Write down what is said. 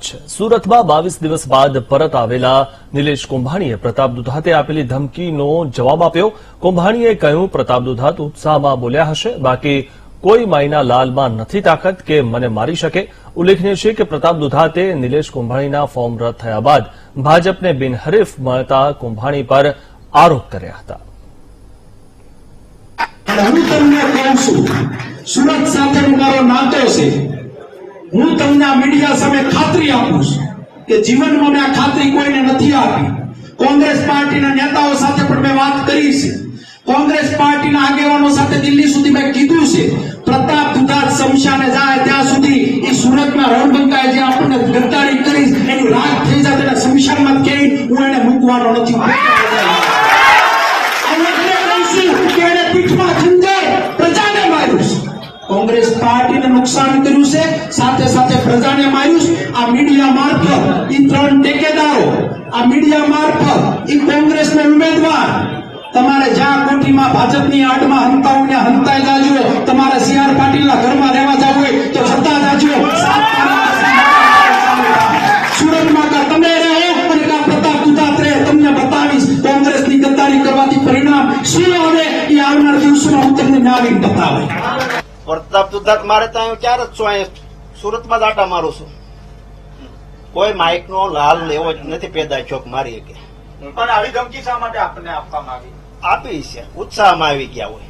સુરતમાં બાવીસ દિવસ બાદ પરત આવેલા નિલેશ કુંભાણીએ પ્રતાપ દુધાતે આપેલી ધમકીનો જવાબ આપ્યો. કુંભાણીએ કહ્યું, પ્રતાપ દુધાત ઉત્સાહમાં બોલ્યા હશે. બાકી કોઈ માયના લાલમાં નથી તાકાત કે મને મારી શકે. ઉલ્લેખનીય છે કે પ્રતાપ દુધાતે નિલેશ કુંભાણીના ફોર્મ રદ થયા બાદ ભાજપને બિનહરીફ મળતા કુંભાણી પર આરોપ કર્યા હતા. સુરત સાથે મારો નાતો છે. હું તમને આ મીડિયા સામે ખાતરી આપું છું કે જીવનમાં મેં આ ખાતરી કોઈને નથી આપી. કોંગ્રેસ પાર્ટીના નેતાઓ સાથે પણ મેં વાત કરી છે. કોંગ્રેસ પાર્ટીના આગેવાનો સાથે દિલ્હી સુધી મેં કીધું છે પ્રતાપ દુધાર શમશાને જાય ત્યાં સુધી એ સુરતના રણબંકાએ જે આપણને ગદ્દારી કરી એની રાખ થઈ જાય તેને શમશાનમાં ક્યાંય હું એને મૂકવાનો નથી. કે એને પીઠમાં કોંગ્રેસ પાર્ટીને નુકસાન કર્યું છે, સાથે સાથે પ્રજાને માર્યું. આ મીડિયા મારફત ઈ ત્રણ ટેકેદારો, આ મીડિયા મારફત ઈ કોંગ્રેસના ઉમેદવાર, તમારે જ્યાં કોઠીમાં ભાજપની આડમાં હંતાઓને હંતાઈ જાજો તમારે સીઆર પાટીલના ઘરમાં રહેવા જવું તો જતા જાજો સુરતમાં કા તમે રહે, અને કા પ્રતાપ દુધાત રહે. તમને બતાવીશ, કોંગ્રેસની ગદ્દારી કરવાથી પરિણામ શું આવે, એ આવનાર દિવસોમાં હું તમને નાવીને બતાવે પ્રતાપ દુધાત મારે તો અહીં ક્યારે જ છું અહીંયા સુરતમાં જ આટા મારું છું. કોઈ માઇક નો લાલ લેવો જ નથી પેદા ચોક મારી કે પણ આવી ધમકી શા માટે આપને આપવામાં આવી? આપી છે ઉત્સાહમાં આવી ગયા હોય.